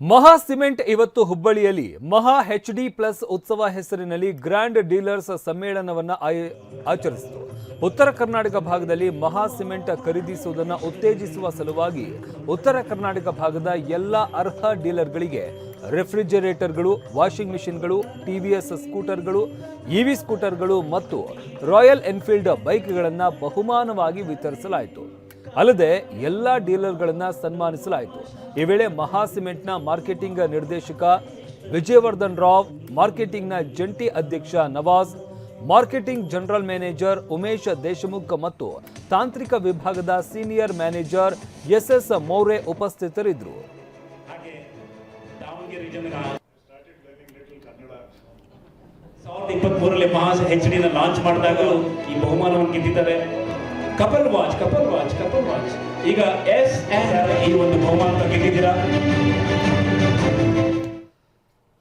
ಮಹಾ ಸಿಮೆಂಟ್ ಇವತ್ತು ಹುಬ್ಬಳ್ಳಿಯಲ್ಲಿ ಮಹಾ ಎಚ್ ಡಿ ಪ್ಲಸ್ ಉತ್ಸವ ಹೆಸರಿನಲ್ಲಿ ಗ್ರ್ಯಾಂಡ್ ಡೀಲರ್ಸ್ ಸಮ್ಮೇಳನವನ್ನು ಆಚರಿಸಿತು. ಉತ್ತರ ಕರ್ನಾಟಕ ಭಾಗದಲ್ಲಿ ಮಹಾ ಸಿಮೆಂಟ್ ಖರೀದಿಸುವುದನ್ನು ಉತ್ತೇಜಿಸುವ ಸಲುವಾಗಿ ಉತ್ತರ ಕರ್ನಾಟಕ ಭಾಗದ ಎಲ್ಲ ಅರ್ಹ ಡೀಲರ್ಗಳಿಗೆ ರೆಫ್ರಿಜರೇಟರ್ಗಳು, ವಾಷಿಂಗ್ ಮಿಷಿನ್ಗಳು ಎಸ್ ಸ್ಕೂಟರ್ಗಳು, ಇ ವಿ ಸ್ಕೂಟರ್ಗಳು ಮತ್ತು ರಾಯಲ್ ಎನ್ಫೀಲ್ಡ್ ಬೈಕ್ಗಳನ್ನು ಬಹುಮಾನವಾಗಿ ವಿತರಿಸಲಾಯಿತು. ಅಲ್ಲದೆ ಎಲ್ಲ ಡೀಲರ್ಗಳನ್ನ ಸನ್ಮಾನಿಸಲಾಯಿತು. ಈ ವೇಳೆ ಮಹಾ ಸಿಮೆಂಟ್ನ ಮಾರ್ಕೆಟಿಂಗ್ ನಿರ್ದೇಶಕ ವಿಜಯವರ್ಧನ್ ರಾವ್, ಮಾರ್ಕೆಟಿಂಗ್ನ ಜಂಟಿ ಅಧ್ಯಕ್ಷ Nawaz, marketing general manager Umesh Deshmukh ಮತ್ತು ತಾಂತ್ರಿಕ ವಿಭಾಗದ senior manager S S Maure ಉಪಸ್ಥಿತರಿದ್ದರು ಸಾವಿರದ ಇಪ್ಪತ್ತ್ ಮೂರಲ್ಲಿ ಮಹಾ ಎಚ್ ಡಿನ ಲಾಂಚ್ ಮಾಡಿದಾಗ ಈ ಬಹುಮಾನವನ್ನು ಗೆದ್ದಿದ್ದಾರೆ couple watch couple watch couple watch ಈಗ ಎಸ್ ಈ ಒಂದು ಬಹುಮಾನ ಗೆದ್ದಿದ್ದೀರಾ